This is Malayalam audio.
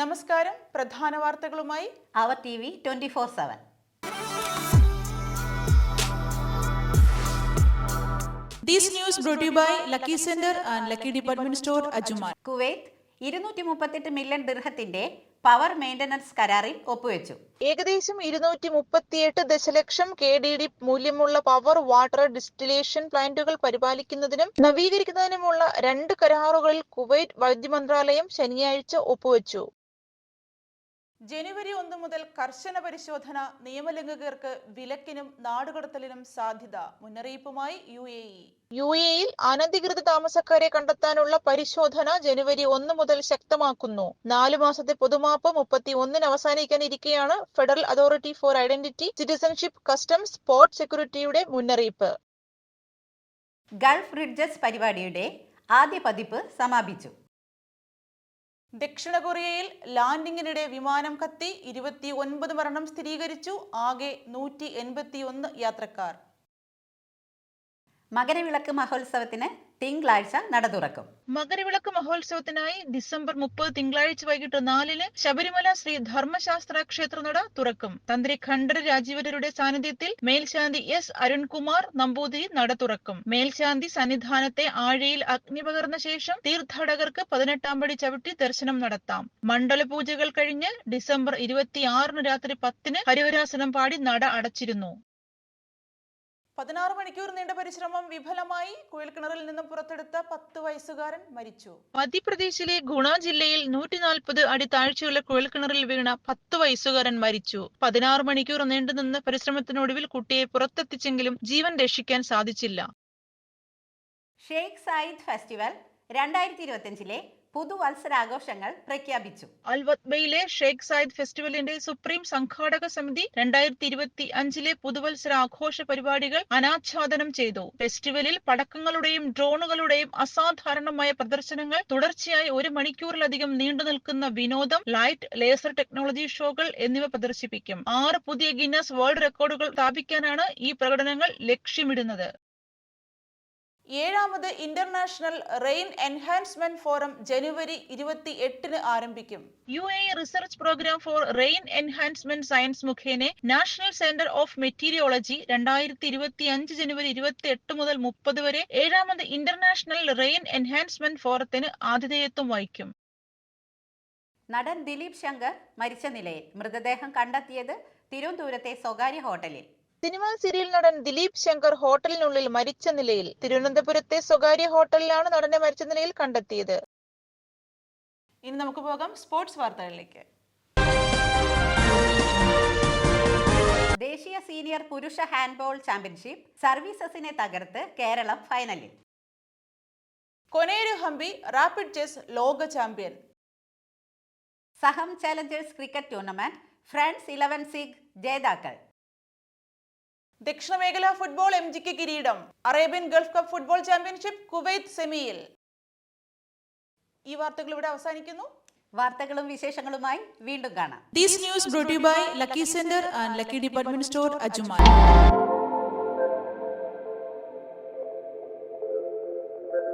നമസ്കാരം. പ്രധാന വാർത്തകളുമായി our T V twenty four seven. These news brought to lucky by Lucky Center and Lucky Department Store, Kuwait ഇരുന്നൂറ്റി മുപ്പത്തെട്ട് മില്യൺ ദിർഹത്തിന്റെ പവർ മെയിന്റനൻസ് കരാറിൽ ഒപ്പുവെച്ചു. ഏകദേശം ഇരുന്നൂറ്റി മുപ്പത്തിയെട്ട് ദശലക്ഷം കെ ഡി ഡി മൂല്യമുള്ള പവർ വാട്ടർ ഡിസ്റ്റിലേഷൻ പ്ലാന്റുകൾ പരിപാലിക്കുന്നതിനും നവീകരിക്കുന്നതിനുമുള്ള രണ്ട് കരാറുകളിൽ കുവൈറ്റ് വൈദ്യുതി മന്ത്രാലയം ശനിയാഴ്ച ഒപ്പുവെച്ചു. ജനുവരി ഒന്ന് മുതൽ കർശന പരിശോധന നിയമലംഘകർക്ക് വിലക്കിനും നാടുകടത്തലിനും സാധ്യത മുന്നറിയിപ്പുമായി യു എ ഇ. യു എയിൽ അനധികൃത താമസക്കാരെ കണ്ടെത്താനുള്ള പരിശോധന ജനുവരി ഒന്ന് മുതൽ ശക്തമാക്കുന്നു. നാലു മാസത്തെ പൊതുമാപ്പ് മുപ്പത്തി ഒന്നിന് അവസാനിക്കാനിരിക്കെയാണ് federal authority for identity citizenship customs port സെക്യൂരിറ്റിയുടെ മുന്നറിയിപ്പ്. ഗൾഫ് റിഡ്ജസ് പരിപാടിയുടെ ആദ്യ പതിപ്പ് സമാപിച്ചു. ദക്ഷിണ കൊറിയയിൽ ലാൻഡിങ്ങിനിടെ വിമാനം കത്തി ഇരുപത്തി ഒൻപത് മരണം സ്ഥിരീകരിച്ചു. ആകെ നൂറ്റി എൺപത്തി ഒന്ന് യാത്രക്കാർ. മകരവിളക്ക് മഹോത്സവത്തിന് തിങ്കളാഴ്ച നട തുറക്കും. മകരവിളക്ക് മഹോത്സവത്തിനായി ഡിസംബർ മുപ്പത് തിങ്കളാഴ്ച വൈകിട്ട് നാലിന് ശബരിമല ശ്രീ ധർമ്മശാസ്ത്ര ക്ഷേത്രനട തുറക്കും. തന്ത്രി ഖണ്ഡര രാജീവരരുടെ സാന്നിധ്യത്തിൽ മേൽശാന്തി എസ് അരുൺകുമാർ നമ്പൂതിരി നട തുറക്കും. മേൽശാന്തി സന്നിധാനത്തെ ആഴയിൽ അഗ്നി പകർന്ന ശേഷം തീർത്ഥാടകർക്ക് പതിനെട്ടാം പടി ചവിട്ടി ദർശനം നടത്താം. മണ്ഡല പൂജകൾ കഴിഞ്ഞ് ഡിസംബർ ഇരുപത്തിയാറിന് രാത്രി പത്തിന് ഹരിവരാസനം പാടി നട അടച്ചിരുന്നു. പതിനാറ് മണിക്കൂർ നീണ്ട പരിശ്രമം വിഫലമായി കുഴൽക്കിണറിൽ നിന്നും പുറത്തെടുത്ത പത്ത് വയസ്സുകാരൻ മരിച്ചു. മധ്യപ്രദേശിലെ ഗുണ ജില്ലയിൽ നൂറ്റി നാൽപ്പത് അടി താഴ്ചയുള്ള കുഴൽക്കിണറിൽ വീണ പത്ത് വയസ്സുകാരൻ മരിച്ചു. പതിനാറ് മണിക്കൂർ നീണ്ടുനിന്ന പരിശ്രമത്തിനൊടുവിൽ കുട്ടിയെ പുറത്തെത്തിച്ചെങ്കിലും ജീവൻ രക്ഷിക്കാൻ സാധിച്ചില്ല. ഷെയ്ഖ് സായിദ് ഫെസ്റ്റിവൽ രണ്ടായിരത്തി ഇരുപത്തിയഞ്ചിലെ പുതുവത്സരാഘോഷങ്ങൾ പ്രഖ്യാപിച്ചു. അൽവത്ബയിലെ ഷെയ്ഖ് സായിദ് ഫെസ്റ്റിവലിന്റെ സുപ്രീം സംഘാടക സമിതി രണ്ടായിരത്തി ഇരുപത്തി അഞ്ചിലെ പുതുവത്സരാഘോഷ പരിപാടികൾ അനാച്ഛാദനം ചെയ്തു. ഫെസ്റ്റിവലിൽ പടക്കങ്ങളുടെയും ഡ്രോണുകളുടെയും അസാധാരണമായ പ്രദർശനങ്ങൾ തുടർച്ചയായി ഒരു മണിക്കൂറിലധികം നീണ്ടു നിൽക്കുന്ന വിനോദം ലൈറ്റ് ലേസർ ടെക്നോളജി ഷോകൾ എന്നിവ പ്രദർശിപ്പിക്കും. ആറ് പുതിയ ഗിന്നസ് വേൾഡ് റെക്കോർഡുകൾ സ്ഥാപിക്കാനാണ് ഈ പ്രകടനങ്ങൾ ലക്ഷ്യമിടുന്നത്. ഏഴാമത് ഇന്റർനാഷണൽ റെയിൻ എൻഹാൻസ്മെന്റ് ഫോറം ജനുവരി ഇരുപത്തി എട്ടിന് ആരംഭിക്കും U A research programme for rain enhancement science മുഖേന നാഷണൽ സെന്റർ ഓഫ് മെറ്റീരിയോളജി രണ്ടായിരത്തി ഇരുപത്തി അഞ്ച് ജനുവരി ഇരുപത്തി എട്ട് മുതൽ മുപ്പത് വരെ ഏഴാമത് ഇന്റർനാഷണൽ റെയിൻ എൻഹാൻസ്മെന്റ് ഫോറത്തിന് ആതിഥേയത്വം വഹിക്കും. നടൻ ദിലീപ് ശങ്കർ മരിച്ച നിലയിൽ മൃതദേഹം കണ്ടെത്തിയത് തിരുവനന്തപുരത്തെ സ്വകാര്യ ഹോട്ടലിൽ. സിനിമാ സീരിയൽ നടൻ ദിലീപ് ശങ്കർ ഹോട്ടലിനുള്ളിൽ മരിച്ച നിലയിൽ തിരുവനന്തപുരത്തെ സ്വകാര്യ ഹോട്ടലിലാണ് നടനെ മരിച്ച നിലയിൽ കണ്ടെത്തിയത്. ഇനി നമുക്ക് പോകാം സ്പോർട്സ് വാർത്തകളിലേക്ക്. ദേശീയ സീനിയർ പുരുഷ ഹാൻഡ്ബോൾ ചാമ്പ്യൻഷിപ്പ് സർവീസസിനെ തകർത്ത് കേരളം ഫൈനലിൽ. കൊനേരു ഹംപി റാപ്പിഡ് ചെസ് ലോക champion. Saham challengers cricket tournament friends eleven സിഗ് ജേതാക്കൾ. ദക്ഷിണ മേഖല ഫുട്ബോൾ എം ജിക്ക് കിരീടം. Arabian Gulf cup football championship Kuwait സെമിയിൽ. ഈ വാർത്തകൾ ഇവിടെ അവസാനിക്കുന്നു. വാർത്തകളും വിശേഷങ്ങളുമായി വീണ്ടും കാണാം. These news by Lucky Center and Lucky Department Store, Ajuman.